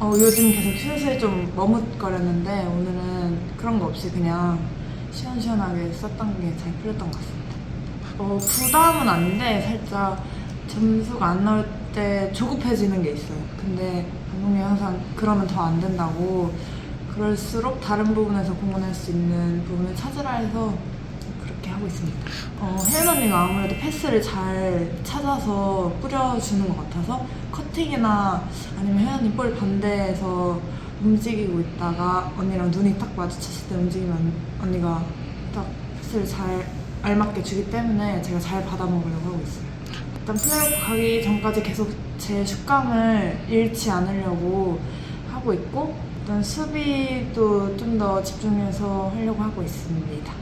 어, 요즘 계속 슛을 좀 머뭇거렸는데 오늘은 그런 거 없이 그냥 시원시원하게 썼던 게 잘 풀렸던 것 같습니다. 어, 부담은 아닌데 살짝 점수가 안 나올 때 조급해지는 게 있어요. 근데 감독님이 항상 그러면 더 안 된다고 그럴수록 다른 부분에서 공헌할 수 있는 부분을 찾으라 해서 그렇게 하고 있습니다. 어, 혜연 언니가 아무래도 패스를 잘 찾아서 뿌려주는 것 같아서 커팅이나 아니면 혜연 언니 볼 반대에서 움직이고 있다가 언니랑 눈이 딱 마주쳤을 때 움직이면 언니가 딱 패스를 잘 알맞게 주기 때문에 제가 잘 받아먹으려고 하고 있어요. 일단 플레이오프 가기 전까지 계속 제 슛감을 잃지 않으려고 하고 있고 일단 수비도 좀 더 집중해서 하려고 하고 있습니다.